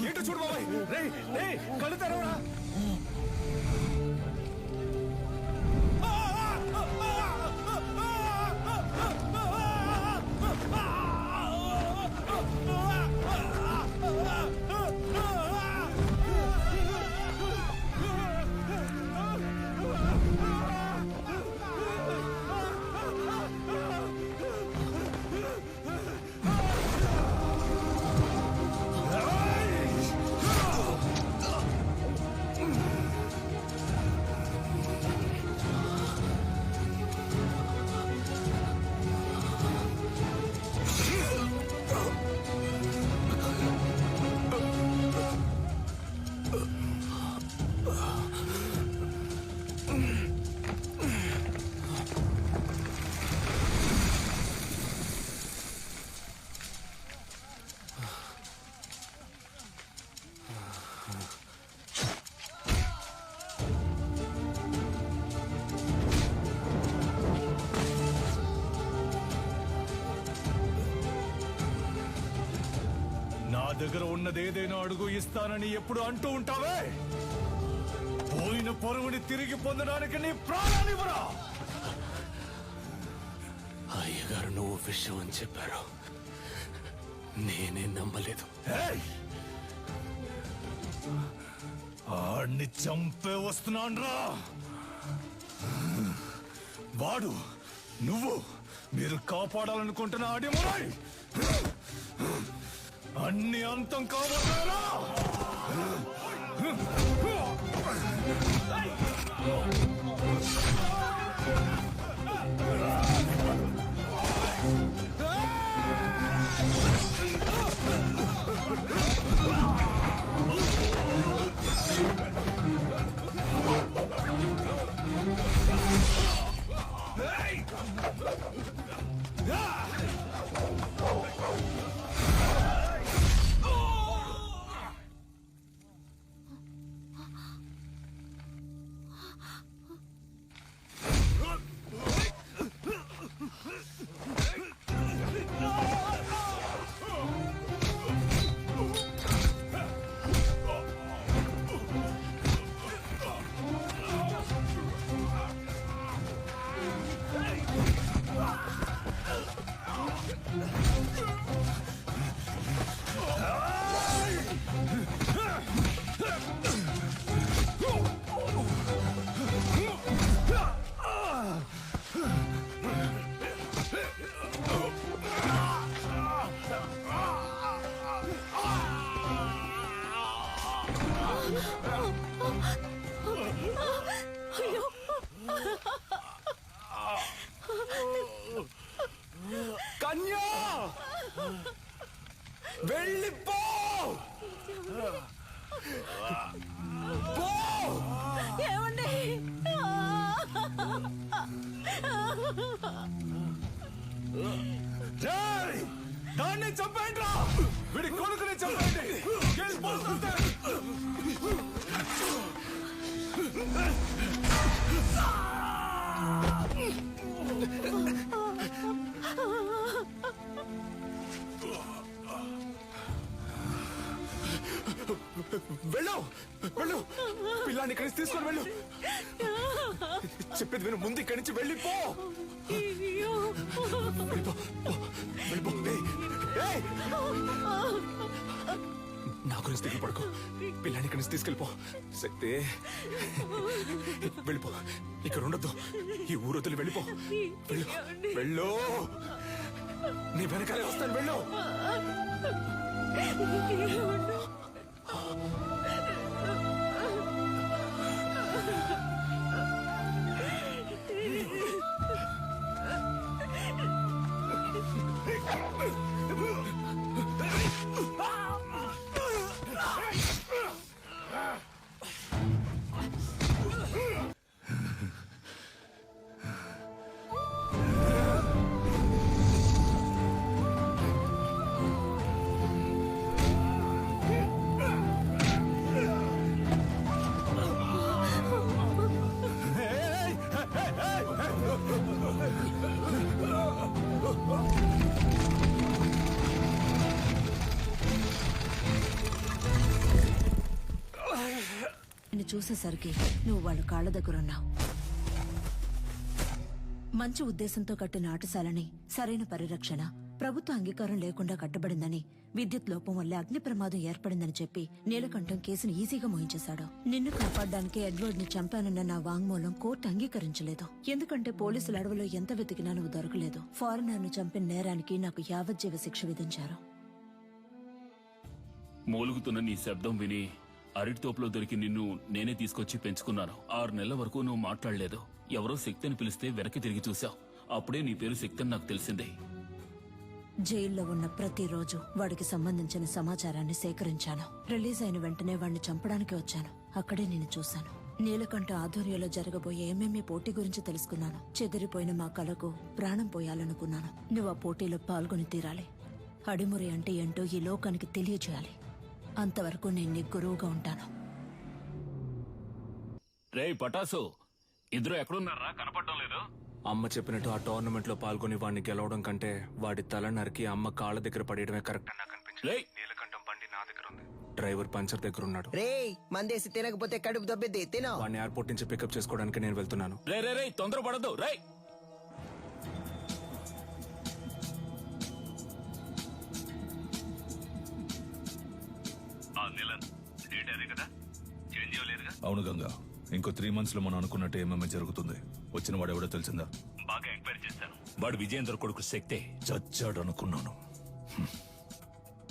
ఏంటో చూడు బాబాయ్. రే రే కళ్ళు తెరవరా. దగ్గర ఉన్నది ఏదైనా అడుగు ఇస్తానని ఎప్పుడు అంటూ ఉంటావే? పోయిన పొరుగుని తిరిగి పొందడానికి నీ ప్రాణానివ్వరా అయ్యగారు నువ్వు విషయం అని చెప్పారు. నేనే నమ్మలేదు! ఆడిని చంపే వస్తున్నాన్రా వాడు నువ్వు మీరు కాపాడాలనుకుంటున్న ఆడి మురాయ్ అన్ని అంతం కాబోతారా 깐냐! 멜리뽕! 뽕! 예원님! వెళ్ళు వెళ్ళు. పిల్లాన్ని ఇక్కడి నుంచి తీసుకొని వెళ్ళు. చెప్పేది విను ముందు ఇక్కడి నుంచి వెళ్ళిపో. నా గురించి దిగులు పడుకో. పిల్లాన్ని ఇక్కడి నుంచి తీసుకెళ్ళిపో. శక్తి. వెళ్ళిపో. ఇక్కడ ఉండొద్దు. ఈ ఊరు వదిలి వెళ్ళిపో. వెళ్ళు వెళ్ళు. నీ వెనకాలే వస్తాను వెళ్ళు. చూసేసరికి నువ్వు వాళ్ళ కాళ్ళ దగ్గర ఉన్నావు. మంచి ఉద్దేశంతో కట్టిన ఆటశాలని సరైన పరిరక్షణ ప్రభుత్వ అంగీకారం లేకుండా కట్టబడిందని విద్యుత్ లోపం వల్ల అగ్ని ప్రమాదం ఏర్పడిందని చెప్పి నీలకంఠం కేసును ఈజీగా మోహించేశాడు నిన్ను కాపాడడానికి ఎడ్వర్డ్ని చంపానన్న నా వాంగ్మూలం కోర్టు అంగీకరించలేదు. ఎందుకంటే పోలీసుల అడవిలో ఎంత వెతికినా నువ్వు దొరకలేదు. ఫారినర్ను చంపిన నేరానికి నాకు యావజ్జీవ శిక్ష విధించారు. మూలుగుతున్న నీ శబ్దం విని అరటి తోపులో దొరికి నిన్ను నేనే తీసుకొచ్చి పెంచుకున్నాను. ఆరు నెలల వరకు నువ్వు మాట్లాడలేదు. ఎవరో శక్తిని పిలిస్తే వెనక్కి తిరిగి చూశావు. అప్పుడే నీ పేరు శక్తి నాకు తెలిసింది. జైల్లో ఉన్న ప్రతిరోజు వాడికి సంబంధించిన సమాచారాన్ని సేకరించాను. రిలీజ్ అయిన వెంటనే వాడిని చంపడానికి వచ్చాను. అక్కడే నేను చూశాను. నీలకంఠ ఆధ్వర్యంలో జరగబోయే ఏమేమి పోటీ గురించి తెలుసుకున్నాను. చెదిరిపోయిన మా కళకు ప్రాణం పోయాలనుకున్నాను. నువ్వు ఆ పోటీలో పాల్గొని తీరాలి. అడిమురి అంటే ఏంటో ఈ లోకానికి తెలియచేయాలి అంతవరకు నేను నీ గురువుగా ఉంటాను. రేయ్ పటాసు ఇద్దరు ఎక్కడున్నారా? కనపడటం లేదు. అమ్మ చెప్పినట్టు ఆ టోర్నమెంట్లో పాల్గొని వాడిని గెలవడం కంటే వాడి తల నరికి అమ్మ కాళ్ళ దగ్గర పడేయడమే కరెక్ట్. అని నాకు అనిపించింది రేయ్! నీలకంఠం బండి నా దగ్గర ఉంది. డ్రైవర్ పంచర్ దగ్గర ఉన్నాడు. రేయ్ మందేసి తినకపోతే కడుపు దొబ్బిద్ది తినో. వాడిని ఎయిర్పోర్ట్ నుంచి పికప్ చేసుకోవడానికి నేను వెళ్తున్నాను. రే రే రే తొందర పడద్దు రేయ్! అవును గంగా. ఇంకో త్రీ మంత్స్లో మనం అనుకున్నట్టు ఏమేమి జరుగుతుంది. వచ్చిన వాడు ఎవడో తెలిసిందా? బాగా ఎంక్వైరీ చేశాను. వాడు విజయేంద్ర కొడుకు శక్తే చచ్చాడు అనుకున్నాను.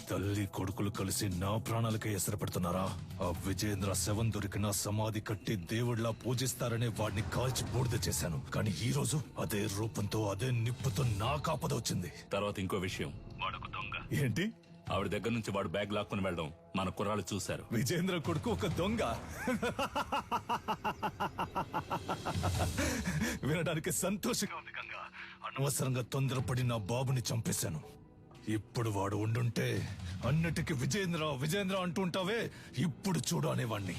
తల్లి కొడుకులు కలిసి నా ప్రాణాలకే ఎసరు పెడుతున్నారా ఆ విజయేంద్ర శవం దొరికిన సమాధి కట్టి దేవుడిలా పూజిస్తారనే వాడిని కాల్చి బూడిద చేశాను. కానీ ఈ రోజు అదే రూపంతో అదే నిప్పుతో నా కాపద వచ్చింది తర్వాత ఇంకో విషయం. వాడొక దొంగ. ఏంటి? ఆవిడ దగ్గర నుంచి వాడు బ్యాగ్ లాక్కుని వెళ్ళడం మన కుర్రాళ్ళు చూశారు. విజేంద్ర కొడుకు ఒక దొంగ. వినడానికి సంతోషంగా ఉంది గంగా. అనవసరంగా తొందరపడి నా బాబుని చంపేశాను. ఇప్పుడు వాడు ఉండుంటే అన్నిటికీ విజేంద్ర విజేంద్ర అంటుంటావే ఇప్పుడు చూడు అనేవాణ్ణి.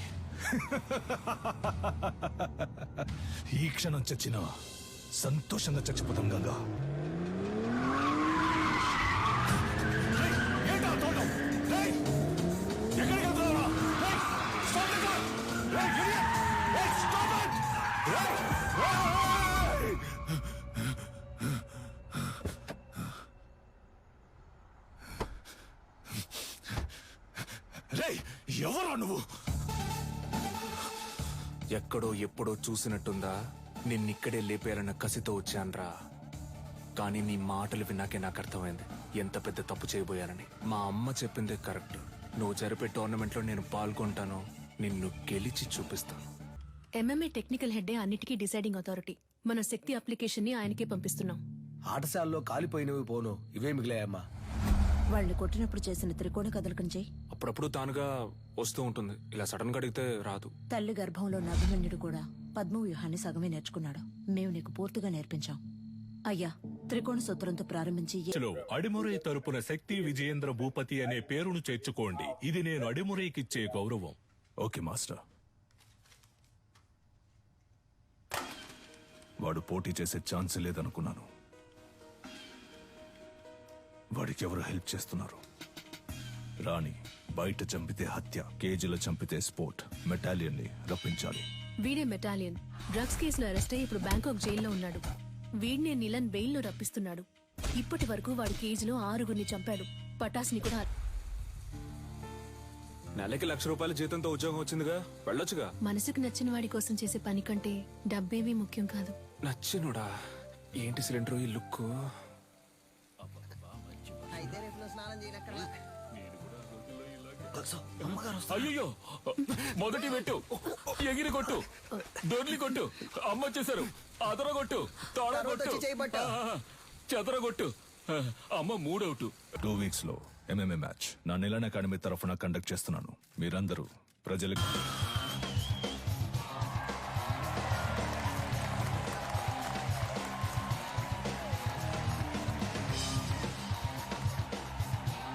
ఈ క్షణం చచ్చిన సంతోషంగా చచ్చిపోతాం గంగా. రేయ్, ఎవరా నువ్వు? ఎక్కడో ఎప్పుడో చూసినట్టుందా? నిన్నిక్కడే లేపేయాలన్న కసితో వచ్చాన్రా. కానీ నీ మాటలు విన్నాకే నాకు అర్థమైంది. ఎంత పెద్ద తప్పు చేయబోయానని. మా అమ్మ చెప్పిందే కరెక్ట్. నువ్వు జరిపే టోర్నమెంట్లో నేను పాల్గొంటాను. నిన్ను గెలిచి చూపిస్తాను. ఎంఎంఏ టెక్నికల్ హెడ్డే అన్నిటికీ డిసైడింగ్ అథారిటీ మన శక్తి అప్లికేషన్ని ఆయనకే పంపిస్తున్నాం. ఆటశాలలో కాలిపోయినవి పోను ఇవే మిగిలాయమ్మా. వాళ్ళని కొట్టినప్పుడు చేసిన త్రికోణ కదలకం చేయి. అప్పుడప్పుడు తానుగా వస్తూ ఉంటుంది. ఇలా సడన్గా అడిగితే రాదు. తల్లి గర్భంలో ఉన్న అభిమన్యుడు కూడా పద్మ వ్యూహాన్ని సగమే నేర్చుకున్నాడు. మేము నీకు పూర్తిగా నేర్పించాం. అయ్యా త్రికోణ సూత్రంతో ప్రారంభించి అడిమురై తరపున శక్తి విజయేంద్ర భూపతి అనే పేరును చేర్చుకోండి. ఇది నేను అడిమురైకిచ్చే గౌరవం. Okay master. వాడు పోటీ చేసే ఛాన్స్ లేదనుకున్నాను. వాడికి ఎవరు హెల్ప్ చేస్తున్నారు? రాణి బయట చంపితే హత్య కేజీలో చంపితే స్పోర్ట్ మెటాలియన్ని రప్పించాలి. వీడే మెటాలియన్. డ్రగ్స్ కేసులో అరెస్ట్ అయ్యి ఇప్పుడు బ్యాంకాక్ జైల్లో ఉన్నాడు. వీడినే నిలన్ బెయిల్లో రప్పిస్తున్నాడు. ఇప్పటి వరకు వాడి కేజీలో ఆరుగురిని చంపాడు. పటాస్ని కూడా నెలకి లక్ష రూపాయల జీతంతో ఉద్యోగం వచ్చిందిగా? వెళ్ళొచ్చుగా? మనసుకు నచ్చిన వాడి కోసం చేసే పని కంటే డబ్బేమీ ముఖ్యం కాదు. నచ్చినుడా? ఏంటి సిలిండర్ ఈ లుక్? అయితే రేపు నువ్వు స్నానం చేయనక్కర్లా అయ్యో మొదటి పెట్టు. ఎగిరి కొట్టు. దొర్లి కొట్టు. అమ్మ వచ్చేసారు. అదర కొట్టు. తోడ కొట్టు. చెదర కొట్టు. అమ్మ మూడవుటు. టూ వీక్స్లో ఎంఎంఏ మ్యాచ్ నా నిలన అకాడమీ తరఫున కండక్ట్ చేస్తున్నాను. మీరందరూ ప్రజలకు